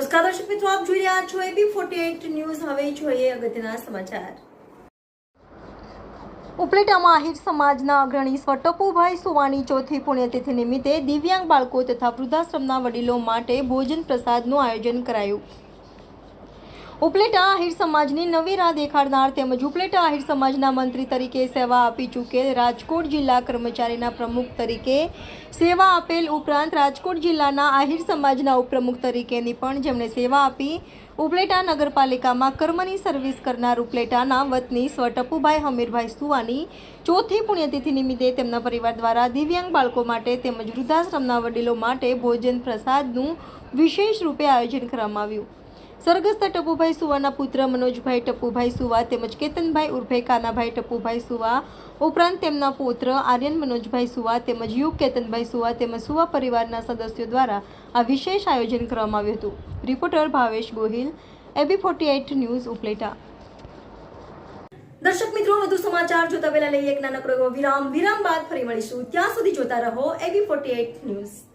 નમસ્કાર દર્શક મિત્રો, આપ જોઈ રહ્યા છો એબી ફોર્ટી ન્યૂઝ. હવે જોઈએ અગત્યના સમાચાર. ઉપલેટામાં આહિર સમાજના અગ્રણી સ્વટપુભાઈ સુવાની ચોથી પુણ્યતિથિ નિમિત્તે દિવ્યાંગ બાળકો તથા વૃદ્ધાશ્રમના વડીલો માટે ભોજન પ્રસાદનું આયોજન કરાયું. ઉપલેટા આહિર સમાજની નવી રાહ દેખાડનાર તેમજ ઉપલેટા આહિર સમાજના મંત્રી તરીકે સેવા આપી ચૂકેલ રાજકોટ જિલ્લા કર્મચારીના પ્રમુખ તરીકે સેવા આપેલ ઉપરાંત રાજકોટ જિલ્લાના આહિર સમાજના ઉપપ્રમુખ તરીકેની પણ જેમણે સેવા આપી, ઉપલેટા નગરપાલિકામાં કર્મની સર્વિસ કરનાર ઉપલેટાના વતની સ્વ ટપુભાઈ હમીરભાઈ સુવાની ચોથી પુણ્યતિથિ નિમિત્તે તેમના પરિવાર દ્વારા દિવ્યાંગ બાળકો માટે તેમજ વૃદ્ધાશ્રમના વડીલો માટે ભોજન પ્રસાદનું વિશેષ રૂપે આયોજન કરવામાં આવ્યું. સ્વર્ગસ્થ ટપુભાઈ સુવાના પુત્ર મનોજભાઈ ટપુભાઈ સુવા તેમજ કેતનભાઈ ઉર્ફે કાનાભાઈ ટપુભાઈ સુવા ઉપરાંત તેમના પુત્ર આર્યન મનોજભાઈ સુવા તેમજ યુગ કેતનભાઈ સુવા તેમજ સુવા પરિવારના સદસ્યો દ્વારા આ વિશેષ આયોજન કરવામાં આવ્યું હતું. Reporter Bhavesh Gohil, AB forty news Upleta. દર્શક મિત્રો, વધુ સમાચાર જોતા પહેલા લઈએ એક નાનકડો વિરામ. વિરામ બાદ ફરી મળીશું. ત્યાં સુધી જોતા રહો એબી ફોર્ટી ન્યૂઝ.